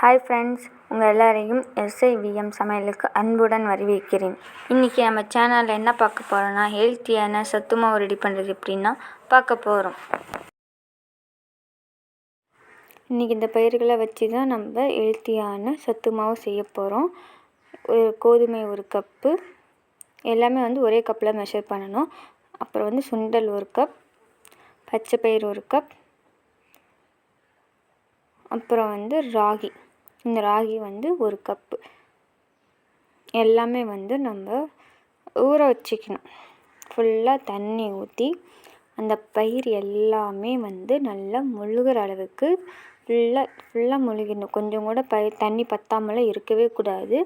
Hi friends உங்கள் எல்லாரையும் எஸ்ஐவிஎம் சமையலுக்கு அன்புடன் வரவேற்கிறேன். இன்றைக்கி நம்ம சேனலில் என்ன பார்க்க போகிறோன்னா ஹெல்த்தியான சத்துமாவு ரெடி பண்ணுறது எப்படின்னா பார்க்க போகிறோம் இன்றைக்கி இந்த பயிர்களை வச்சு தான் நம்ம ஹெல்த்தியான சத்துமாவு செய்ய போகிறோம் ஒரு கோதுமை ஒரு கப்பு எல்லாமே வந்து ஒரே கப்பில் மெஷர் பண்ணணும். அப்புறம் வந்து சுண்டல் ஒரு கப் பச்சை பயிர் ஒரு கப் அப்புறம் வந்து ராகி. இந்த ராகி வந்து ஒரு கப்பு. எல்லாமே வந்து நம்ம ஊற வச்சுக்கணும். ஃபுல்லாக தண்ணி ஊற்றி அந்த பயிர் எல்லாமே வந்து நல்லா முழுகிற அளவுக்கு ஃபுல்லாக ஃபுல்லாக முழுகிடணும். கொஞ்சம் கூட பயிர் தண்ணி பத்தாமலாம் இருக்கவே கூடாது.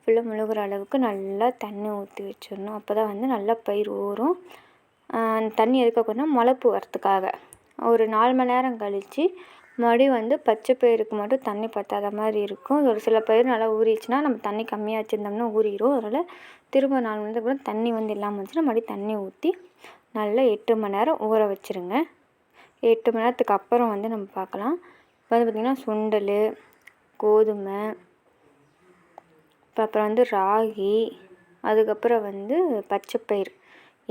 ஃபுல்லாக முழுகிற அளவுக்கு நல்லா தண்ணி ஊற்றி வச்சிடணும். அப்போ தான் வந்து நல்லா பயிர் ஊறும். தண்ணி எதுக்காகனா முளைப்பு வரத்துக்காக ஒரு நாலு மணி நேரம் கழித்து மறுபடியும் வந்து பச்சை பயிருக்கு மட்டும் தண்ணி பற்றாத மாதிரி இருக்கும். ஒரு சில பயிர் நல்லா ஊறிடுச்சுன்னா நம்ம தண்ணி கம்மியாக வச்சுருந்தோம்னா ஊறிடும் அதனால் திரும்ப நாலு மணி கூட தண்ணி வந்து இல்லாமல் இருந்துச்சுன்னா மறுபடியும் தண்ணி ஊற்றி நல்லா எட்டு மணி நேரம் ஊற வச்சுருங்க. எட்டு மணி நேரத்துக்கு அப்புறம் வந்து நம்ம பார்க்கலாம். இப்போ வந்து பார்த்திங்கன்னா சுண்டல் கோதுமை அப்புறம் வந்து ராகி அதுக்கப்புறம் வந்து பச்சைப்பயிர்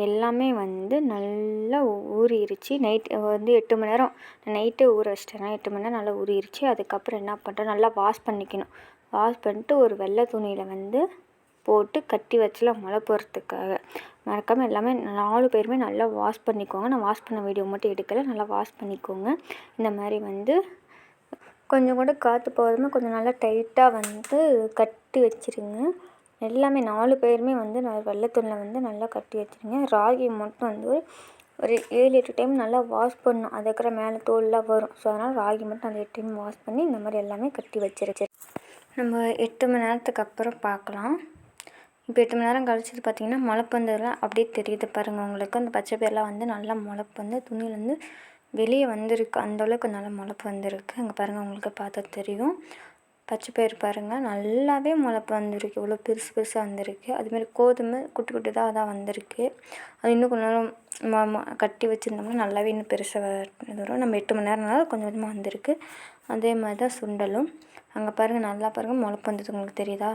எல்லாமே வந்து நல்லா ஊறிடுச்சு நைட் வந்து எட்டு மணி நேரம் நைட்டே ஊற வச்சிட்டேன்னா எட்டு மணி நேரம் நல்லா ஊறிடுச்சு அதுக்கப்புறம் என்ன பண்ணுறோம் நல்லா வாஷ் பண்ணிக்கணும். வாஷ் பண்ணிட்டு ஒரு வெள்ளை துணியில் வந்து போட்டு கட்டி வச்சலாம் மழை போகிறதுக்காக மறக்காமல் எல்லாமே நாலு பேருமே நல்லா வாஷ் பண்ணிக்கோங்க. நான் வாஷ் பண்ண வீடியோ மட்டும் எடுக்கலை. நல்லா வாஷ் பண்ணிக்கோங்க. இந்த மாதிரி வந்து கொஞ்சம் கூட காற்று போகாமல் கொஞ்சம் நல்லா டைட்டாக வந்து கட்டி வச்சுருங்க. எல்லாமே நாலு பேருமே வந்து நான் வெள்ளை துணியில் வந்து நல்லா கட்டி வச்சுருங்க. ராகி மட்டும் வந்து ஒரு ஏழு எட்டு டைம் நல்லா வாஷ் பண்ணணும். அதுக்கிற மேலே தோல்லாம் வரும். ஸோ அதனால் ராகி மட்டும் அந்த எட்டு டைம் வாஷ் பண்ணி இந்த மாதிரி எல்லாமே கட்டி வச்சிருச்சு. நம்ம எட்டு மணி நேரத்துக்கு அப்புறம் பார்க்கலாம். இப்போ எட்டு மணி நேரம் கழிச்சது பார்த்திங்கன்னா முளப்பு அப்படியே தெரியுது பாருங்கள் உங்களுக்கு. அந்த பச்சை பேர்லாம் வந்து நல்லா முளப்பு வந்து துணியிலேருந்து வெளியே வந்திருக்கு. அந்தளவுக்கு நல்லா முளைப்பு வந்திருக்கு அங்கே பாருங்கள் உங்களுக்கு பார்த்தா தெரியும். பச்சை பயிர் பாருங்கள் நல்லாவே முளைப்பு வந்திருக்கு. இவ்வளோ பெருசு பெருசாக வந்திருக்கு. அதுமாரி கோதுமை குட்டி குட்டிதாக தான் வந்திருக்கு. அது இன்னும் கொஞ்ச நேரம் கட்டி வச்சுருந்தோம்னா நல்லாவே இன்னும் பெருசாக வரும். நம்ம எட்டு மணி நேரம்னால கொஞ்சம் கொஞ்சமாக வந்திருக்கு. அதே மாதிரி தான் சுண்டலும். அங்கே பாருங்கள் நல்லா பாருங்கள் முளைப்பு வந்தது. உங்களுக்கு தெரியுதா?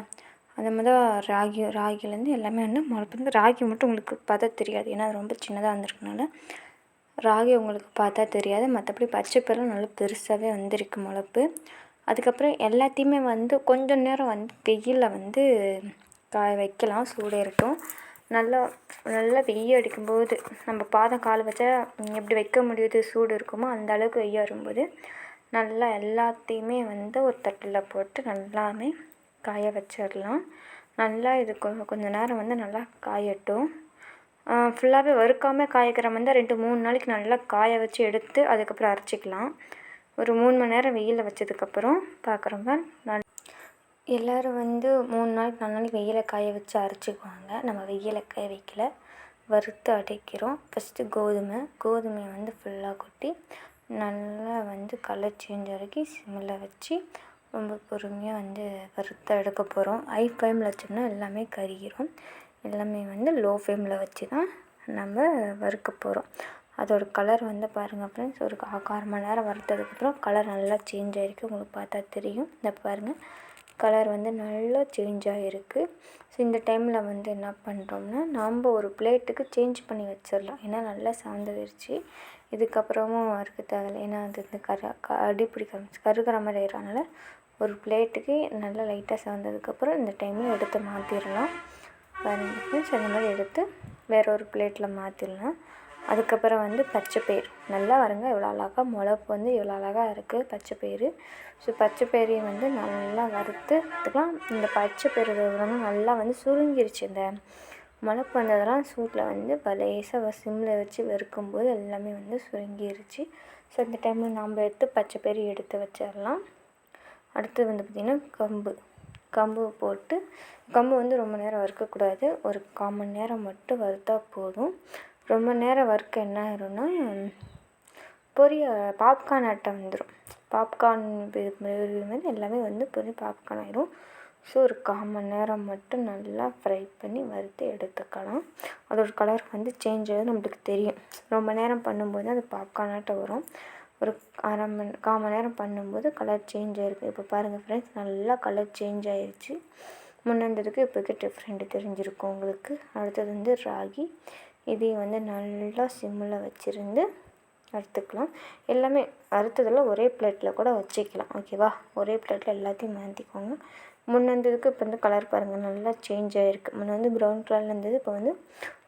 அதே மாதிரி தான் ராகி ராகிலேருந்து எல்லாமே வந்து முளைப்பு வந்து ராகி மட்டும் உங்களுக்கு பார்த்தா தெரியாது. ஏன்னா அது ரொம்ப சின்னதாக வந்திருக்கனால. ராகி உங்களுக்கு பார்த்தா தெரியாது. மற்றபடி பச்சை பயிரெலாம் நல்லா பெருசாகவே வந்திருக்கு முளைப்பு. அதுக்கப்புறம் எல்லாத்தையுமே வந்து கொஞ்சம் நேரம் வந்து வெயிலில் வந்து காய வைக்கலாம் சூடேறட்டும் நல்லா நல்லா வெய்ய அடிக்கும்போது நம்ம பாதம் கால் வச்சா எப்படி வைக்க முடியுது சூடு இருக்குமோ அந்த அளவுக்கு வெய்ய வரும்போது நல்லா எல்லாத்தையுமே வந்து ஒரு தட்டில் போட்டு நல்லாமே காய வச்சிடலாம். நல்லா இது கொஞ்சம் நேரம் வந்து நல்லா காயட்டும். ஃபுல்லாகவே வறுக்காமல் காய்க்கிற மாதிரி இருந்தால் ரெண்டு மூணு நாளைக்கு நல்லா காய வச்சு எடுத்து அதுக்கப்புறம் அரைச்சிக்கலாம். ஒரு மூணு மணி நேரம் வெயிலில் வச்சதுக்கப்புறம் பார்க்குறோங்க நல் எல்லோரும் வந்து மூணு நாளைக்கு நாலு நாளைக்கு வெயிலில் காய வச்சு அரைச்சிக்குவாங்க. நம்ம வெயிலில் காய வைக்கல. வறுத்து அடைக்கிறோம். ஃபஸ்ட்டு கோதுமை. கோதுமையை வந்து ஃபுல்லாக கொட்டி நல்லா வந்து கலர் சேஞ்ச் வரைக்கும் சிம்மில் வச்சு ரொம்ப பொறுமையாக வந்து வறுத்து எடுக்க போகிறோம் ஹை ஃப்ளேமில் வச்சோம்னா எல்லாமே கருகிரும். எல்லாமே வந்து லோ ஃப்ளேமில் வச்சு தான் நம்ம வறுக்க போகிறோம் அதோட கலர் வந்து பாருங்கள் ஃப்ரெண்ட்ஸ் ஒரு கால் மணி நேரம் வறுத்ததுக்கப்புறம் கலர் நல்லா சேஞ்ச் ஆகிருக்கு உங்களுக்கு பார்த்தா தெரியும். இந்த பாருங்கள் கலர் வந்து நல்லா சேஞ்ச் ஆகிருக்கு ஸோ இந்த டைமில் வந்து என்ன பண்ணுறோம்னா நாம் ஒரு பிளேட்டுக்கு சேஞ்ச் பண்ணி வச்சிடலாம். ஏன்னா நல்லா சாந்துருச்சு. இதுக்கப்புறமும் இருக்க தேவையில்லை. ஏன்னா அது வந்து கர அடி பிடிக்க கருகிற மாதிரி ஆயிடுறதுனால ஒரு பிளேட்டுக்கு நல்லா லைட்டாக சார்ந்ததுக்கப்புறம் இந்த டைமில் எடுத்து மாற்றிடலாம் பாருங்கள் ஃப்ரெண்ட்ஸ் அந்த மாதிரி எடுத்து வேற ஒரு பிளேட்டில் மாற்றிடலாம் அதுக்கப்புறம் வந்து பச்சை பயிர் நல்லா வருங்க. இவ்வளோ அழகாக முளப்பு வந்து இவ்வளோ அழகாக இருக்குது பச்சை பயிறு ஸோ பச்சை பயிரையும் வந்து நல்லா வறுத்து எடுத்துக்கலாம். இந்த பச்சை பயிறு வந்து நல்லா வந்து சுருங்கிருச்சு. இந்த முளப்பு வந்ததெல்லாம் சூட்டில் வந்து பலேசாக சிம்மில் வச்சு வெறுக்கும்போது எல்லாமே வந்து சுருங்கிருச்சு. ஸோ அந்த டைமில் நாம் எடுத்து பச்சை பயிறு எடுத்து வச்சிடலாம். அடுத்து வந்து பார்த்திங்கன்னா கம்பு. கம்பு போட்டு கம்பு வந்து ரொம்ப நேரம் வறுக்கக்கூடாது. ஒரு கால் மணி நேரம் மட்டும் வறுத்தால் போதும். ரொம்ப நேரம் ஒர்க் என்ன ஆயிரும்னா பொரிய பாப்கார்ன் ஆட்டம் வந்துடும் பாப்கார்ன் எல்லாமே வந்து பொரிய பாப்கார்ன் ஆயிரும். ஸோ ஒரு கால் மணி நேரம் மட்டும் நல்லா ஃப்ரை பண்ணி வறுத்து எடுத்துக்கலாம். அதோட கலர் வந்து சேஞ்ச் ஆகுது நம்மளுக்கு தெரியும். ரொம்ப நேரம் பண்ணும்போது அது பாப்கார்ன் ஆட்டம் வரும். ஒரு அரை மணி கால் மணி நேரம் பண்ணும்போது கலர் சேஞ்ச் ஆகிருக்கு இப்போ பாருங்கள் ஃப்ரெண்ட்ஸ் நல்லா கலர் சேஞ்ச் ஆகிருச்சு முன்னந்ததுக்கு இப்போக்கே டிஃப்ரெண்ட் தெரிஞ்சிருக்கும் உங்களுக்கு. அடுத்தது வந்து ராகி. இதையும் வந்து நல்லா சிம்மில் வச்சுருந்து அறுத்துக்கலாம். எல்லாமே அறுத்ததெல்லாம் ஒரே பிளேட்டில் கூட வச்சுக்கலாம். ஓகேவா ஒரே பிளேட்டில் எல்லாத்தையும் மாற்றிக்கோங்க முன்ன இருந்ததுக்கு இப்போ வந்து கலர் பாருங்கள் நல்லா சேஞ்ச் ஆகிருக்கு முன்ன வந்து ப்ரௌன் கலரில் இருந்தது இப்போ வந்து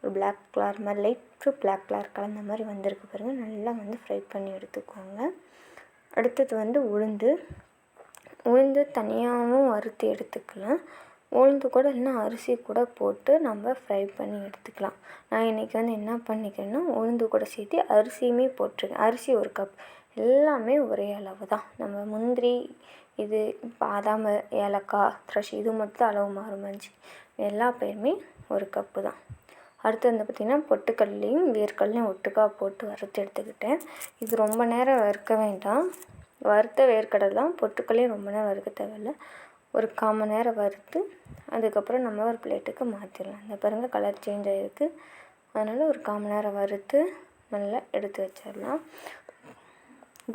ஒரு பிளாக் கலர் மாதிரி லைட்டு பிளாக் கலர் கலந்த மாதிரி வந்திருக்கு பாருங்கள் நல்லா வந்து ஃப்ரை பண்ணி எடுத்துக்கோங்க. அடுத்தது வந்து உளுந்து. உளுந்து தனியாகவும் வறுத்து எடுத்துக்கலாம். உளுந்து கூட இல்லைன்னா அரிசி கூட போட்டு நம்ம ஃப்ரை பண்ணி எடுத்துக்கலாம். நான் இன்றைக்கி வந்து என்ன பண்ணிக்கிறேன்னா உளுந்து கூட சேர்த்து அரிசியுமே போட்டிருக்கேன். அரிசி ஒரு கப் எல்லாமே ஒரே அளவு தான் நம்ம முந்திரி இது பாதாம் ஏலக்காய் த்ரஷ் இது மட்டும் தான் அளவு மாறுமாச்சு எல்லா பேருமே ஒரு கப்பு தான். அடுத்து வந்து பார்த்திங்கன்னா பொட்டுக்கல்லையும் வேர்க்கடலையும் ஒட்டுக்கா போட்டு வறுத்து எடுத்துக்கிட்டேன். இது ரொம்ப நேரம் வறுக்க வேண்டாம். வறுத்த வேர்க்கடலை தான் பொட்டுக்கடலையும் ரொம்ப நேரம் வறுக்க தேவையில்ல. ஒரு கால் மணி நேரம் வறுத்து அதுக்கப்புறம் நம்ம ஒரு பிளேட்டுக்கு மாற்றிடலாம் இந்த பாருங்கள் கலர் சேஞ்ச் ஆகிருக்கு அதனால் ஒரு கால் மணி நேரம் வறுத்து நல்லா எடுத்து வச்சிடலாம்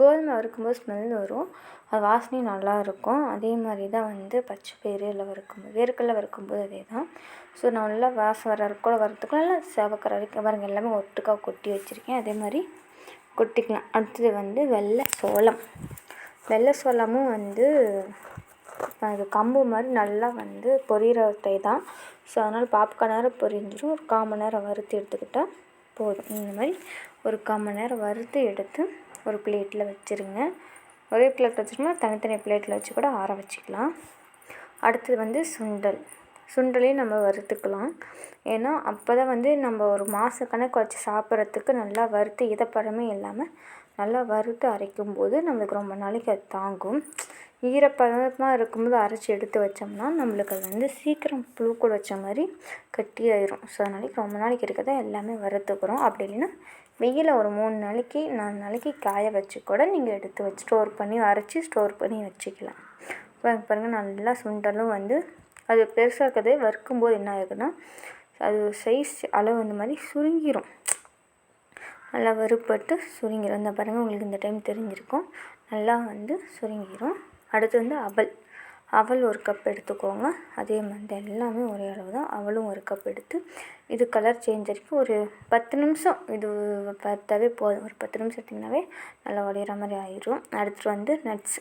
கோதுமை வறுக்கும்போது ஸ்மெல் வரும். அது வாசனையும் நல்லாயிருக்கும் அதே மாதிரி தான் வந்து பச்சை பயிறு இல்லை வறுக்கும்போது வேர்க்கடலை வறுக்கும்போது அதே தான். ஸோ நான் நல்லா வாசம் வர கூட வறுத்துக்கலாம். நல்லா சேவக்கிற வரைக்கும் பாருங்கள் எல்லாமே ஒட்டுக்காக கொட்டி வச்சுருக்கேன். அதே மாதிரி கொட்டிக்கலாம். அடுத்தது வந்து வெள்ளை சோளம். வெள்ளை சோளமும் வந்து அது கம்பு மாதிரி நல்லா வந்து பொரியிற டை தான். ஸோ அதனால் பாப்கார்ன் நேரம் பொரிஞ்சிடும் ஒரு கால் மணி நேரம் வறுத்து எடுத்துக்கிட்டால் போதும். இந்த மாதிரி ஒரு கால் மணி நேரம் வறுத்து எடுத்து ஒரு பிளேட்டில் வச்சுருங்க. ஒரே பிளேட் வச்சுருந்தா தனித்தனி பிளேட்டில் வச்சு கூட ஆற வச்சுக்கலாம். அடுத்தது வந்து சுண்டல். சுண்டலையும் நம்ம வறுத்துக்கலாம். ஏன்னா அப்போ தான் வந்து நம்ம ஒரு மாத கணக்கு வச்சு சாப்பிட்றதுக்கு நல்லா வறுத்து இதப்பழமே இல்லாமல் நல்லா வறுத்து அரைக்கும் போது நம்மளுக்கு ரொம்ப நாளைக்கு அது தாங்கும். ஈரப்பதமாக இருக்கும்போது அரைச்சி எடுத்து வச்சோம்னா நம்மளுக்கு அது வந்து சீக்கிரம் புழு கூட வச்ச மாதிரி கட்டியாயிரும். ஸோ அதனால ரொம்ப நாளைக்கு இருக்கிறத எல்லாமே வறுத்துக்கிறோம். அப்படி இல்லைன்னா வெயிலில் ஒரு மூணு நாளைக்கு நாலு நாளைக்கு காய வச்சு கூட நீங்கள் எடுத்து வச்சு ஸ்டோர் பண்ணி அரைச்சி ஸ்டோர் பண்ணி வச்சுக்கலாம். பாருங்கள் பாருங்கள் நல்லா சுண்டலும் வந்து அது பெருசாக இருக்கிறதே வறுக்கும்போது என்ன ஆகுதுன்னா அது சைஸ் அளவு அந்த மாதிரி சுருங்கிடும் நல்லா வறுப்பட்டு சுருங்கிடும் இந்த பாருங்கள் உங்களுக்கு இந்த டைம் தெரிஞ்சிருக்கும். நல்லா வந்து சுருங்கிடும் அடுத்து வந்து அவல். அவல் ஒரு கப் எடுத்துக்கோங்க. அதே மாதிரி எல்லாமே ஒரே அளவு தான் அவளும் ஒரு கப் எடுத்து இது கலர் சேஞ்ச் ஆகிருக்கு ஒரு பத்து நிமிஷம் இது பார்த்தாவே போதும். ஒரு பத்து நிமிஷம் எடுத்திங்கனாவே நல்லா உடையிற மாதிரி ஆயிரும். அடுத்து வந்து நட்ஸ்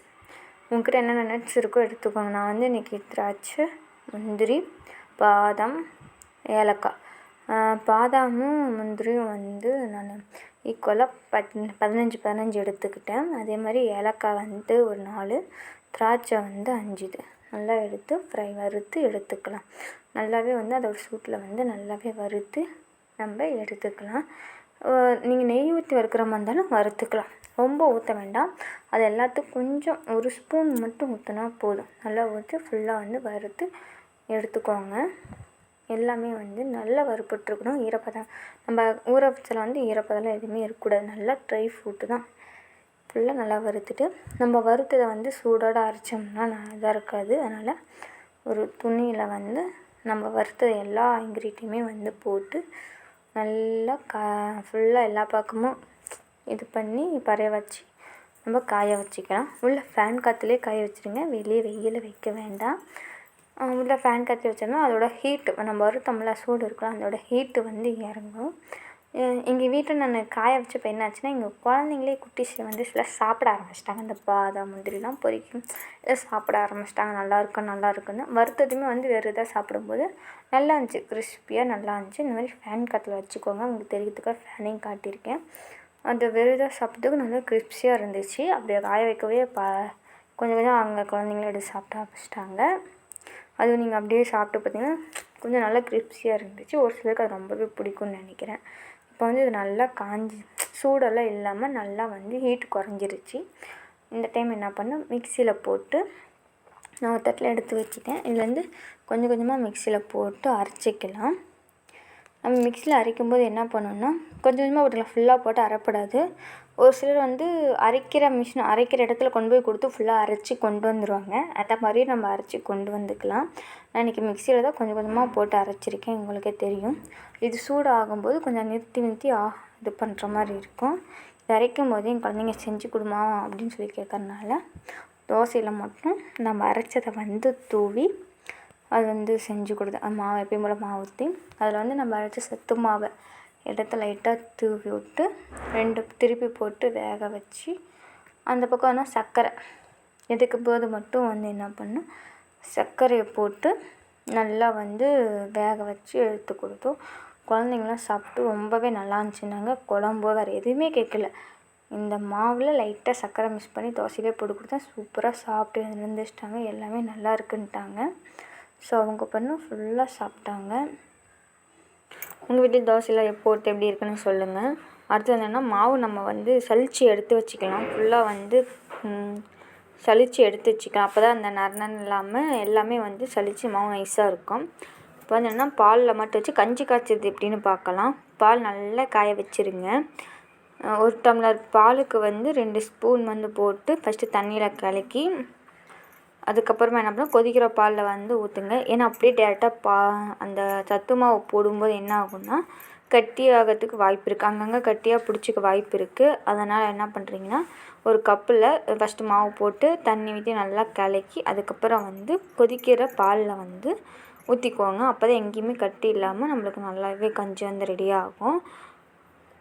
உங்ககிட்ட என்னென்ன நட்ஸ் இருக்கோ எடுத்துக்கோங்க. நான் வந்து இன்றைக்கி திராட்சை முந்திரி பாதாம் ஏலக்காய். பாதாமும் முந்திரியும் வந்து நான் ஈக்குவலாக பத் பதினஞ்சு பதினஞ்சு எடுத்துக்கிட்டேன். அதே மாதிரி ஏலக்காய் வந்து ஒரு நாலு திராட்சை வந்து அஞ்சு இது. நல்லா எடுத்து ஃப்ரை வறுத்து எடுத்துக்கலாம். நல்லாவே வந்து அதோடய சூட்டில் வந்து நல்லாவே வறுத்து நம்ம எடுத்துக்கலாம். நீங்கள் நெய் ஊற்றி வறுக்கிற மாதிரி இருந்தாலும் வறுத்துக்கலாம். ரொம்ப ஊற்ற வேண்டாம். அது எல்லாத்துக்கும் கொஞ்சம் ஒரு ஸ்பூன் மட்டும் ஊற்றினா போதும். நல்லா ஊற்றி ஃபுல்லாக வந்து வறுத்து எடுத்துக்கோங்க. எல்லாமே வந்து நல்லா வறுபட்டுருக்கணும். ஈரப்பதம் நம்ம ஊற வச்சல வந்து ஈரப்பதம்லாம் எதுவுமே இருக்கக்கூடாது. நல்லா ட்ரை ஃப்ரூட்டு தான். ஃபுல்லாக நல்லா வறுத்துட்டு நம்ம வறுத்ததை வந்து சூடோடு அரைச்சோம்னா இதாக இருக்காது. அதனால் ஒரு துணியில் வந்து நம்ம வறுத்த எல்லா இன்க்ரீடியுமே வந்து போட்டு நல்லா கா ஃபுல்லாக எல்லா பக்கமும் இது பண்ணி பறைய வச்சு நம்ம காய வச்சுக்கலாம். உள்ளே ஃபேன் காற்றுலேயே காய வச்சுருங்க. வெளியே வெயிலில் வைக்க வேண்டாம். உள்ளே ஃபேன் கத்தி வச்சிருந்தோம் அதோட ஹீட்டு நம்ம வறுத்தோம்ல சூடு இருக்கலாம் அதோட ஹீட்டு வந்து இறங்கும். எங்கள் வீட்டில் நான் காய வச்சப்போ என்ன ஆச்சுன்னா எங்கள் குழந்தைங்களே குட்டிஸ் வந்து சில சாப்பிட ஆரம்பிச்சிட்டாங்க. இந்த பாதாம் முந்திரிலாம் பொரிக்கும் இதை சாப்பிட ஆரம்பிச்சிட்டாங்க. நல்லாயிருக்கும் நல்லாயிருக்குன்னு வறுத்ததுமே வந்து வேறு இதாக சாப்பிடும்போது நல்லா இருந்துச்சு. கிறிஸ்பியாக நல்லா இருந்துச்சு. இந்த மாதிரி ஃபேன் காற்றுல வச்சுக்கோங்க. உங்களுக்கு தெரியறதுக்காக ஃபேனையும் காட்டியிருக்கேன். அந்த வெறும் இதாக சாப்பிட்டதுக்கு நல்லா கிறிஸ்பியாக இருந்துச்சு. அப்படியே காய வைக்கவே ப கொஞ்சம் கொஞ்சம் அவங்க குழந்தைங்களும் எடுத்து சாப்பிட ஆரம்பிச்சிட்டாங்க. அது நீங்கள் அப்படியே சாப்பிட்டு பார்த்தீங்கன்னா கொஞ்சம் நல்லா கிரிப்ஸியாக இருந்துச்சு. ஒரு சிலருக்கு அது ரொம்பவே பிடிக்கும்னு நினைக்கிறேன். இப்போ வந்து இது நல்லா காஞ்சி சூடெல்லாம் இல்லாமல் நல்லா வந்து ஹீட் குறைஞ்சிருச்சு. இந்த டைம் என்ன பண்ணேன் மிக்சியில் போட்டு நான் ஒரு தட்டில் எடுத்து வச்சுட்டேன். இதில் வந்து கொஞ்சம் கொஞ்சமாக மிக்சியில் போட்டு அரைச்சிக்கலாம். நம்ம மிக்சியில் அரைக்கும்போது என்ன பண்ணணும்னா கொஞ்சம் கொஞ்சமாக போட்டுக்கலாம் ஃபுல்லாக போட்டு அரைப்படாது. ஒரு சிலர் வந்து அரைக்கிற மிஷின் அரைக்கிற இடத்துல கொண்டு போய் கொடுத்து ஃபுல்லாக அரைச்சி கொண்டு வந்துடுவாங்க அந்த மாதிரி நம்ம அரைச்சி கொண்டு வந்துக்கலாம். நான் இன்றைக்கி மிக்சியில் தான் கொஞ்சம் கொஞ்சமாக போட்டு அரைச்சிருக்கேன். உங்களுக்கே தெரியும். இது சூடு ஆகும்போது கொஞ்சம் நிறுத்தி நிறுத்தி ஆ இது பண்ணுற மாதிரி இருக்கும். இது அரைக்கும் போது என் குழந்தைங்க செஞ்சு கொடுமா அப்படின்னு சொல்லி கேட்கறனால தோசையில் மட்டும் நம்ம அரைச்சதை வந்து தூவி அது வந்து செஞ்சு கொடுத்தேன் அது மாவு எப்பயும் போல் மாவு ஊற்றி அதில் வந்து நம்ம அரைச்ச சத்து மாவை எடுத்து லைட்டாக தூவி விட்டு ரெண்டு திருப்பி போட்டு வேக வச்சு அந்த பக்கம் ஆனால் சர்க்கரை. எதுக்கும் போது மட்டும் வந்து என்ன பண்ணும் சர்க்கரையை போட்டு நல்லா வந்து வேக வச்சு எடுத்து கொடுத்தோம். குழந்தைங்களாம் சாப்பிட்டு ரொம்பவே நல்லா இருந்துச்சுன்னாங்க. குழம்போ வேறு எதுவுமே கேட்கல. இந்த மாவில் லைட்டாக சர்க்கரை மிக்ஸ் பண்ணி தோசையிலே போட்டு கொடுத்தா சூப்பராக சாப்பிட்டு இருந்துச்சிட்டாங்க எல்லாமே நல்லா இருக்குன்ட்டாங்க. ஸோ அவங்க பண்ண ஃபுல்லாக சாப்பிட்டாங்க. உங்கள் வீட்டில் தோசையில் போட்டு எப்படி இருக்குன்னு சொல்லுங்கள் அடுத்து என்னென்னா மாவு நம்ம வந்து சலித்து எடுத்து வச்சுக்கலாம். ஃபுல்லாக வந்து சலித்து எடுத்து வச்சுக்கலாம். அப்போ தான் அந்த நரணன் இல்லாமல் எல்லாமே வந்து சலித்து மாவு நைஸாக இருக்கும். இப்போ வந்து என்னென்னா பாலில் மட்டும் வச்சு கஞ்சி காய்ச்சது எப்படின்னு பார்க்கலாம். பால் நல்லா காய வச்சுருங்க. ஒரு டம்ளர் பாலுக்கு வந்து ரெண்டு ஸ்பூன் வந்து போட்டு ஃபஸ்ட்டு தண்ணியில் கலக்கி அதுக்கப்புறமா என்ன பண்ணணும் கொதிக்கிற பாலில் வந்து ஊற்றுங்க ஏன்னா அப்படியே டேரெக்டாக பா அந்த சத்து மாவு போடும்போது என்ன ஆகும்னா கட்டி ஆகிறதுக்கு வாய்ப்பு இருக்குது அங்கங்கே கட்டியாக பிடிச்சிக்க வாய்ப்பு இருக்குது அதனால் என்ன பண்ணுறீங்கன்னா ஒரு கப்பில் ஃபஸ்ட்டு மாவு போட்டு தண்ணி ஊற்றி நல்லா கலக்கி அதுக்கப்புறம் வந்து கொதிக்கிற பாலில் வந்து ஊற்றிக்கோங்க அப்போ தான் எங்கேயுமே கட்டி இல்லாமல் நம்மளுக்கு நல்லாவே கஞ்சி வந்து ரெடி ஆகும்.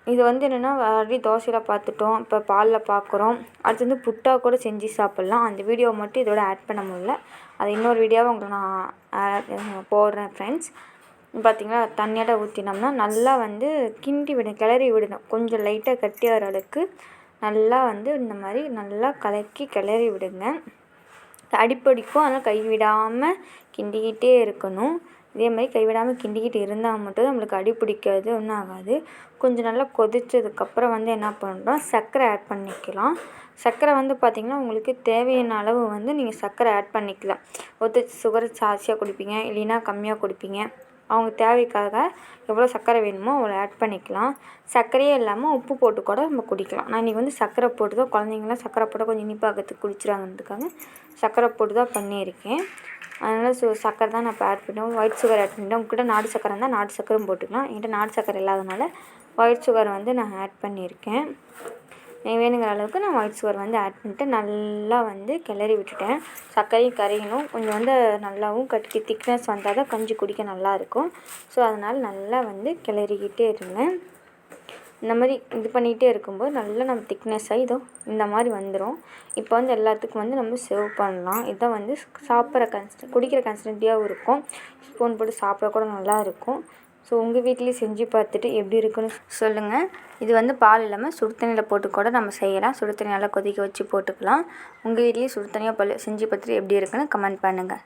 இது வந்து என்னென்னா ஆல்ரெடி தோசையில் பார்த்துட்டோம். இப்போ பாலில் பார்க்குறோம். அடுத்து வந்து புட்டா கூட செஞ்சு சாப்பிட்லாம். அந்த வீடியோ மட்டும் இதோட ஆட் பண்ண முடியல. அது இன்னொரு வீடியோவை உங்களுக்கு நான் போடுறேன் ஃப்ரெண்ட்ஸ் பார்த்திங்களா தண்ணியோட ஊற்றினோம்னா நல்லா வந்து கிண்டி விடணும் கிளறி விடணும். கொஞ்சம் லைட்டாக கட்டி வர அளவுக்கு நல்லா வந்து இந்த மாதிரி நல்லா கலக்கி கிளறி விடுங்க. அடிப்படிக்கும். அதெல்லாம் கை விடாமல் கிண்டிக்கிட்டே இருக்கணும். இதே மாதிரி கைவிடாமல் கிண்டிக்கிட்டு இருந்தால் மட்டும் நம்மளுக்கு அடி பிடிக்காது ஒன்றும் ஆகாது. கொஞ்சம் நல்லா கொதித்ததுக்கப்புறம் வந்து என்ன பண்ணுறோம் சர்க்கரை ஆட் பண்ணிக்கலாம். சர்க்கரை வந்து பார்த்திங்கன்னா உங்களுக்கு தேவையான அளவு வந்து நீங்கள் சர்க்கரை ஆட் பண்ணிக்கலாம். ஒருத்தர் சுகர் ஜாஸ்தியாக குடிப்பீங்க இல்லைன்னா கம்மியாக குடிப்பீங்க. அவங்க தேவைக்காக எவ்வளோ சர்க்கரை வேணுமோ அவ்வளோ ஆட் பண்ணிக்கலாம். சர்க்கரையே இல்லாமல் உப்பு போட்டு கூட நம்ம குடிக்கலாம். நான் இன்றைக்கி வந்து சர்க்கரை போட்டு தான் குழந்தைங்களாம் சர்க்கரை போட்டு கொஞ்சம் இனிப்பாகிறதுக்கு குடிச்சிடாங்கிறதுக்காக சர்க்கரை போட்டு தான் பண்ணியிருக்கேன். அதனால் ஸோ சர்க்கரை தான் நான் இப்போ ஆட் பண்ணுவேன் ஒயிட் சுகர் ஆட் பண்ணிட்டேன். உங்கள்கிட்ட நாடு சர்க்கரை இருந்தால் நாடு சர்க்கரையும் போட்டுக்கலாம். என்கிட்ட நாடு சர்க்கரை இல்லாதனால ஒயிட் சுகர் வந்து நான் ஆட் பண்ணியிருக்கேன். வேணுங்கிற அளவுக்கு நான் ஒயிட் சுகர் வந்து ஆட் பண்ணிட்டு நல்லா வந்து கிளறி விட்டுட்டேன். சர்க்கரையும் கரையணும். கொஞ்சம் வந்து நல்லாவும் கட்டி திக்னஸ் வந்தால் தான் கஞ்சி குடிக்க நல்லாயிருக்கும் ஸோ அதனால் நல்லா வந்து கிளறிக்கிட்டே இருந்தேன். இந்த மாதிரி இது பண்ணிகிட்டே இருக்கும்போது நல்லா நம்ம திக்னஸ்ஸாக இதோ இந்த மாதிரி வந்துடும் இப்போ வந்து எல்லாத்துக்கும் வந்து நம்ம சர்வ் பண்ணலாம். இதான் வந்து சாப்பிட்ற கன்ஸ்ட் குடிக்கிற கன்சிஸ்டன்ட்டியாகவும் இருக்கும். ஸ்பூன் போட்டு சாப்பிட கூட நல்லா இருக்கும். ஸோ உங்கள் வீட்லேயும் செஞ்சு பார்த்துட்டு எப்படி இருக்குன்னு சொல்லுங்கள் இது வந்து பால் இல்லாமல் சுடு தண்ணியில் போட்டு கூட நம்ம செய்யலாம். சுடு தண்ணி நல்லா கொதிக்க வச்சு போட்டுக்கலாம். உங்கள் வீட்லேயும் சுடு தண்ணியாக பல் செஞ்சு பார்த்துட்டு எப்படி இருக்குன்னு கமெண்ட் பண்ணுங்கள்